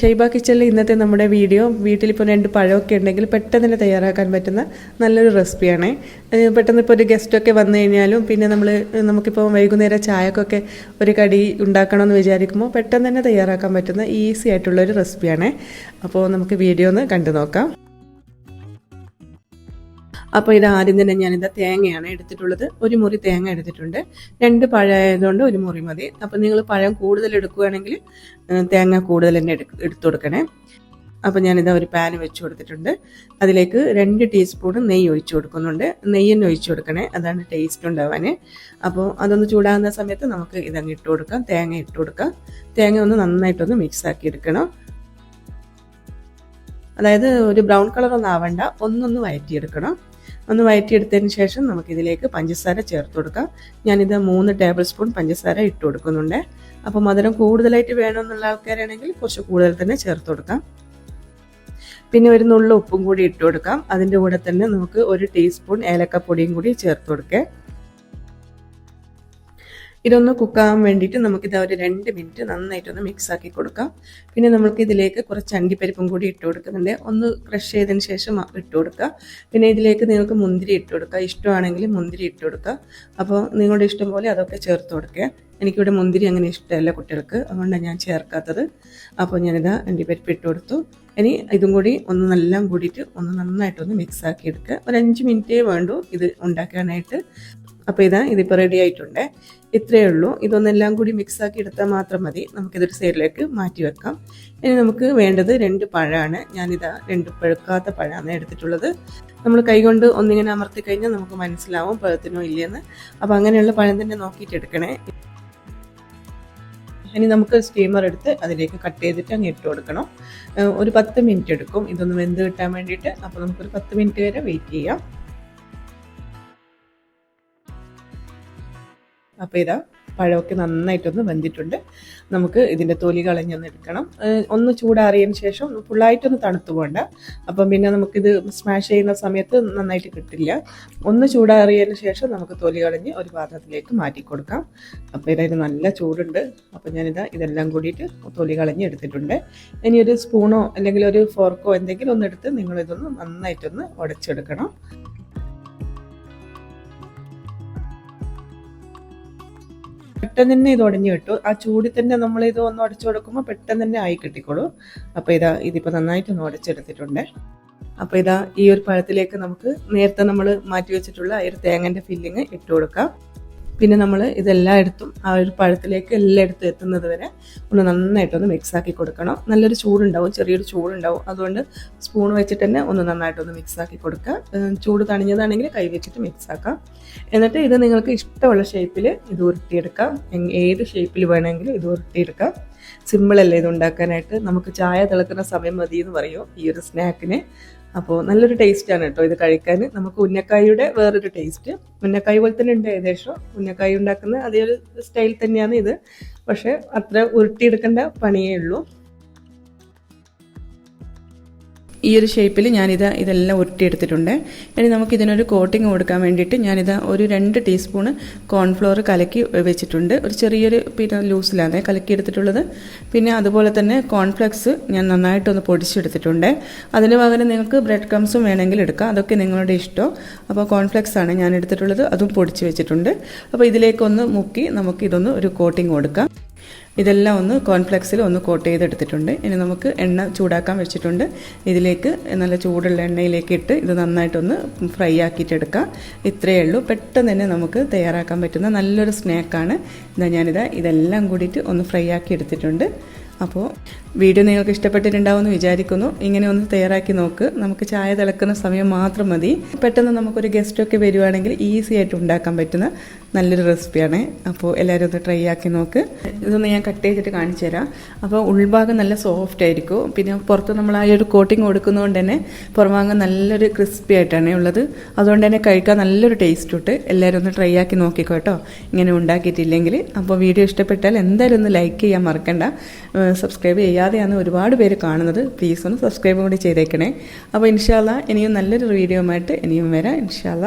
ഷെയ്ബ കിച്ചണിൽ ഇന്നത്തെ നമ്മുടെ വീഡിയോ. വീട്ടിലിപ്പോൾ രണ്ട് പഴമൊക്കെ ഉണ്ടെങ്കിൽ പെട്ടെന്ന് തന്നെ തയ്യാറാക്കാൻ പറ്റുന്ന നല്ലൊരു റെസിപ്പിയാണ്. പെട്ടെന്ന് ഇപ്പോൾ ഒരു ഗസ്റ്റൊക്കെ വന്നു കഴിഞ്ഞാലും പിന്നെ നമ്മൾ നമുക്കിപ്പോൾ വൈകുന്നേരം ചായക്കൊക്കെ ഒരു കടി ഉണ്ടാക്കണമെന്ന് വിചാരിക്കുമ്പോൾ പെട്ടെന്ന് തന്നെ തയ്യാറാക്കാൻ പറ്റുന്ന ഈസി ആയിട്ടുള്ള ഒരു റെസിപ്പിയാണ്. അപ്പോൾ നമുക്ക് വീഡിയോ ഒന്ന് കണ്ടു നോക്കാം. അപ്പോൾ ഇത് ആദ്യം തന്നെ ഞാനിത് തേങ്ങയാണ് എടുത്തിട്ടുള്ളത്. ഒരു മുറി തേങ്ങ എടുത്തിട്ടുണ്ട്. രണ്ട് പഴമായതുകൊണ്ട് ഒരു മുറി മതി. അപ്പോൾ നിങ്ങൾ പഴം കൂടുതൽ എടുക്കുകയാണെങ്കിൽ തേങ്ങ കൂടുതൽ തന്നെ എടു എടുത്തു കൊടുക്കണേ. അപ്പോൾ ഞാനിത് ഒരു പാൻ വെച്ച് കൊടുത്തിട്ടുണ്ട്. അതിലേക്ക് രണ്ട് ടീസ്പൂൺ നെയ്യ് ഒഴിച്ചു കൊടുക്കുന്നുണ്ട്. നെയ്യ് തന്നെ ഒഴിച്ചു കൊടുക്കണേ. അതാണ് ടേസ്റ്റ് ഉണ്ടാവാൻ അപ്പോൾ അതൊന്ന് ചൂടാകുന്ന സമയത്ത് നമുക്ക് ഇതങ്ങ് ഇട്ട് കൊടുക്കാം. തേങ്ങ ഇട്ട് കൊടുക്കാം. തേങ്ങ ഒന്ന് നന്നായിട്ടൊന്ന് മിക്സ് ആക്കി എടുക്കണം. അതായത് ഒരു ബ്രൗൺ കളറൊന്നും ആവണ്ട. ഒന്നൊന്ന് വഴറ്റിയെടുക്കണം ഒന്ന് വയറ്റിയെടുത്തതിന് ശേഷം നമുക്കിതിലേക്ക് പഞ്ചസാര ചേർത്ത് കൊടുക്കാം. ഞാനിത് മൂന്ന് ടേബിൾ സ്പൂൺ പഞ്ചസാര ഇട്ട് കൊടുക്കുന്നുണ്ട്. അപ്പോൾ മധുരം കൂടുതലായിട്ട് വേണമെന്നുള്ള ആൾക്കാരാണെങ്കിൽ കുറച്ച് കൂടുതൽ തന്നെ ചേർത്ത് കൊടുക്കാം. പിന്നെ ഒരു നുള്ള ഉപ്പും കൂടി ഇട്ട് കൊടുക്കാം. അതിന്റെ കൂടെ തന്നെ നമുക്ക് ഒരു ടീസ്പൂൺ ഏലക്കപ്പൊടിയും കൂടി ചേർത്ത് കൊടുക്കാം. ഇതൊന്ന് കുക്കാകാൻ വേണ്ടിയിട്ട് നമുക്കിത് ഒരു രണ്ട് മിനിറ്റ് നന്നായിട്ടൊന്ന് മിക്സ് ആക്കി കൊടുക്കാം. പിന്നെ നമുക്ക് ഇതിലേക്ക് കുറച്ച് അണ്ടിപ്പരിപ്പും കൂടി ഇട്ട് കൊടുക്കുന്നുണ്ട്. ഒന്ന് ക്രഷ് ചെയ്തതിന് ശേഷം ഇട്ട് കൊടുക്കുക. പിന്നെ ഇതിലേക്ക് നിങ്ങൾക്ക് മുന്തിരി ഇട്ട് കൊടുക്കുക. ഇഷ്ടമാണെങ്കിൽ മുന്തിരി ഇട്ട് കൊടുക്കുക. അപ്പോൾ നിങ്ങളുടെ ഇഷ്ടം പോലെ അതൊക്കെ ചേർത്ത് കൊടുക്കുക. എനിക്കിവിടെ മുന്തിരി അങ്ങനെ ഇഷ്ടമല്ല കുട്ടികൾക്ക്. അതുകൊണ്ടാണ് ഞാൻ ചേർക്കാത്തത്. അപ്പോൾ ഞാനിത് അണ്ടിപ്പരിപ്പ് ഇട്ട് കൊടുത്തു. ഇനി ഇതും കൂടി ഒന്ന് നല്ല കൂടിയിട്ട് ഒന്ന് നന്നായിട്ടൊന്ന് മിക്സ് ആക്കി എടുക്കുക. ഒരു അഞ്ച് മിനിറ്റേ വേണ്ടൂ ഇത് ഉണ്ടാക്കാനായിട്ട്. അപ്പോൾ ഇതാ ഇതിപ്പോൾ റെഡി ആയിട്ടുണ്ട്. ഇത്രയേ ഉള്ളൂ. ഇതൊന്നെല്ലാം കൂടി മിക്സാക്കി എടുത്താൽ മാത്രം മതി. നമുക്കിതൊരു സൈഡിലേക്ക് മാറ്റി വെക്കാം. ഇനി നമുക്ക് വേണ്ടത് രണ്ട് പഴമാണ്. ഞാനിതാ രണ്ട് പഴുക്കാത്ത പഴമാണ് എടുത്തിട്ടുള്ളത്. നമ്മൾ കൈകൊണ്ട് ഒന്നിങ്ങനെ അമർത്തി കഴിഞ്ഞാൽ നമുക്ക് മനസ്സിലാവും പഴത്തിനോ ഇല്ലയെന്ന്. അപ്പോൾ അങ്ങനെയുള്ള പഴം തന്നെ നോക്കിയിട്ട് എടുക്കണേ. ഇനി നമുക്ക് സ്റ്റീമർ എടുത്ത് അതിലേക്ക് കട്ട് ചെയ്തിട്ട് അങ്ങ് ഇട്ട് കൊടുക്കണം. ഒരു പത്ത് മിനിറ്റ് എടുക്കും. ഇതൊന്ന് വെന്ത് കിട്ടാൻ വേണ്ടിയിട്ട്. അപ്പോൾ നമുക്കൊരു പത്ത് മിനിറ്റ് വരെ വെയിറ്റ് ചെയ്യാം. അപ്പോൾ ഇതാ പഴമൊക്കെ നന്നായിട്ടൊന്ന് വെന്തിട്ടുണ്ട്. നമുക്ക് ഇതിന്റെ തൊലി കളഞ്ഞൊന്ന് എടുക്കണം ഒന്ന് ചൂടാറിയതിന് ശേഷം ഫുള്ളായിട്ടൊന്ന് തണുത്തു പോകണ്ട. അപ്പം പിന്നെ നമുക്കിത് സ്മാഷ് ചെയ്യുന്ന സമയത്ത് നന്നായിട്ട് കിട്ടില്ല. ഒന്ന് ചൂടാറിയതിന് ശേഷം നമുക്ക് തൊലി കളഞ്ഞ് ഒരു പാത്രത്തിലേക്ക് മാറ്റി കൊടുക്കാം. അപ്പോൾ ഇതായത് നല്ല ചൂടുണ്ട്. അപ്പോൾ ഞാനിതാ ഇതെല്ലാം കൂടിയിട്ട് തൊലി കളഞ്ഞ് എടുത്തിട്ടുണ്ട്. ഇനി ഒരു സ്പൂണോ അല്ലെങ്കിൽ ഒരു ഫോർക്കോ എന്തെങ്കിലും ഒന്ന് എടുത്ത് നിങ്ങളിതൊന്ന് നന്നായിട്ടൊന്ന് ഉടച്ചെടുക്കണം. പെട്ടെന്ന് തന്നെ ഇത് ഉടഞ്ഞു കിട്ടും. ആ ചൂടിൽ തന്നെ നമ്മൾ ഇത് ഒന്ന് ഉടച്ചു കൊടുക്കുമ്പോൾ പെട്ടെന്ന് തന്നെ ആയി കിട്ടിക്കോളൂ. അപ്പോൾ ഇതാ ഇതിപ്പോൾ നന്നായിട്ടൊന്ന് ഉടച്ചെടുത്തിട്ടുണ്ട് അപ്പോൾ ഇതാ ഈ ഒരു പഴത്തിലേക്ക് നമുക്ക് നേരത്തെ നമ്മൾ മാറ്റി വെച്ചിട്ടുള്ള ആ ഒരു തേങ്ങന്റെ ഫില്ലിങ് ഇട്ട് കൊടുക്കാം. പിന്നെ നമ്മൾ ഇതെല്ലായിടത്തും ആ ഒരു പഴത്തിലേക്ക് എല്ലായിടത്തും എത്തുന്നത് വരെ ഒന്ന് നന്നായിട്ടൊന്ന് മിക്സ് ആക്കി കൊടുക്കണം. നല്ലൊരു ചൂടുണ്ടാവും ചെറിയൊരു ചൂടുണ്ടാവും. അതുകൊണ്ട് സ്പൂൺ വെച്ചിട്ട് തന്നെ ഒന്ന് നന്നായിട്ടൊന്ന് മിക്സ് ആക്കി കൊടുക്കുക ചൂട് തണിഞ്ഞതാണെങ്കിൽ കൈ വെച്ചിട്ട് മിക്സ് ആക്കാം. എന്നിട്ട് ഇത് നിങ്ങൾക്ക് ഇഷ്ടമുള്ള ഷേപ്പിൽ ഇത് ഉരുട്ടിയെടുക്കാം. ഏത് ഷേപ്പിൽ വേണമെങ്കിലും ഇത് ഉരുട്ടിയെടുക്കാം. സിമ്പിളല്ലേ ഇത് ഉണ്ടാക്കാനായിട്ട്? നമുക്ക് ചായ തിളക്കുന്ന സമയം മതി എന്ന് പറയും ഈ ഒരു സ്നാക്കിന്. അപ്പോൾ നല്ലൊരു ടേസ്റ്റാണ് കേട്ടോ ഇത് കഴിക്കാൻ. നമുക്ക് ഉന്നക്കായുടെ വേറൊരു ടേസ്റ്റ് ഉന്നക്കായ പോലെ തന്നെ ഉണ്ട് ഏകദേശം. ഉന്നക്കായ ഉണ്ടാക്കുന്ന അതേ ഒരു സ്റ്റൈൽ തന്നെയാണ് ഇത്. പക്ഷേ അത്ര ഉരുട്ടിയെടുക്കേണ്ട പണിയേ ഉള്ളൂ. ഈ ഒരു ഷേപ്പിൽ ഞാനിത് ഇതെല്ലാം ഉരുട്ടിയെടുത്തിട്ടുണ്ട്. ഇനി നമുക്ക് ഇതിനൊരു കോട്ടിങ് കൊടുക്കാൻ വേണ്ടിയിട്ട് ഞാനിത് ഒരു രണ്ട് ടീസ്പൂണ് കോൺഫ്ലോർ കലക്കി വെച്ചിട്ടുണ്ട്. ഒരു ചെറിയൊരു പിന്നെ ലൂസിലാണ് കലക്കി എടുത്തിട്ടുള്ളത് പിന്നെ അതുപോലെ തന്നെ കോൺഫ്ലെക്സ് ഞാൻ നന്നായിട്ടൊന്ന് പൊടിച്ചെടുത്തിട്ടുണ്ട്. അതിന് പകരം നിങ്ങൾക്ക് ബ്രെഡ് ക്രംസും വേണമെങ്കിൽ എടുക്കാം. അതൊക്കെ നിങ്ങളുടെ ഇഷ്ടം. അപ്പോൾ കോൺഫ്ലെക്സ് ആണ് ഞാൻ എടുത്തിട്ടുള്ളത്. അതും പൊടിച്ച് വെച്ചിട്ടുണ്ട്. അപ്പോൾ ഇതിലേക്കൊന്ന് മുക്കി നമുക്ക് ഇതൊന്ന് ഒരു കോട്ടിങ് കൊടുക്കാം. ഇതെല്ലാം ഒന്ന് കോൺഫ്ലെക്സിൽ ഒന്ന് കോട്ട് ചെയ്തെടുത്തിട്ടുണ്ട്. ഇനി നമുക്ക് എണ്ണ ചൂടാക്കാൻ വെച്ചിട്ടുണ്ട്. ഇതിലേക്ക് നല്ല ചൂടുള്ള എണ്ണയിലേക്ക് ഇട്ട് ഇത് നന്നായിട്ടൊന്ന് ഫ്രൈ ആക്കിയിട്ടെടുക്കാം. ഇത്രയേ ഉള്ളൂ. പെട്ടെന്ന് തന്നെ നമുക്ക് തയ്യാറാക്കാൻ പറ്റുന്ന നല്ലൊരു സ്നാക്കാണ്. ഇതാ ഞാനിതാ ഇതെല്ലാം കൂടിയിട്ട് ഒന്ന് ഫ്രൈ ആക്കി എടുത്തിട്ടുണ്ട്. അപ്പോൾ വീഡിയോ നിങ്ങൾക്ക് ഇഷ്ടപ്പെട്ടിട്ടുണ്ടാവുമെന്ന് വിചാരിക്കുന്നു. ഇങ്ങനെ ഒന്ന് തയ്യാറാക്കി നോക്ക്. നമുക്ക് ചായ തിളക്കുന്ന സമയം മാത്രം മതി. പെട്ടെന്ന് നമുക്കൊരു ഗസ്റ്റൊക്കെ വരുവാണെങ്കിൽ ഈസി ആയിട്ട് ഉണ്ടാക്കാൻ പറ്റുന്ന നല്ലൊരു റെസിപ്പിയാണ്. അപ്പോൾ എല്ലാവരും ഒന്ന് ട്രൈ ആക്കി നോക്ക്. ഇതൊന്ന് ഞാൻ കട്ട് ചെയ്തിട്ട് കാണിച്ചു തരാം. അപ്പോൾ ഉൾഭാഗം നല്ല സോഫ്റ്റ് ആയിരിക്കും. പിന്നെ പുറത്ത് നമ്മൾ ആ ഒരു കോട്ടിങ് കൊടുക്കുന്നതുകൊണ്ട് തന്നെ പുറംഭാഗം നല്ലൊരു ക്രിസ്പി ആയിട്ടാണ് ഉള്ളത്. അതുകൊണ്ട് തന്നെ കഴിക്കാൻ നല്ലൊരു ടേസ്റ്റ് ഇട്ട് എല്ലാവരും ഒന്ന് ട്രൈ ആക്കി നോക്കിക്കോ കേട്ടോ. ഇങ്ങനെ ഉണ്ടാക്കിയിട്ടില്ലെങ്കിൽ. അപ്പോൾ വീഡിയോ ഇഷ്ടപ്പെട്ടാൽ എന്തായാലും ഒന്ന് ലൈക്ക് ചെയ്യാൻ മറക്കണ്ട. സബ്സ്ക്രൈബ് ചെയ്യാതെയാണ് ഒരുപാട് പേര് കാണുന്നത്. പ്ലീസ് ഒന്ന് സബ്സ്ക്രൈബ് കൂടി ചെയ്തേക്കണേ. അപ്പോൾ ഇൻഷാല്ല ഇനിയും നല്ലൊരു വീഡിയോ ആയിട്ട് ഇനിയും വരാം. ഇൻഷാല്ല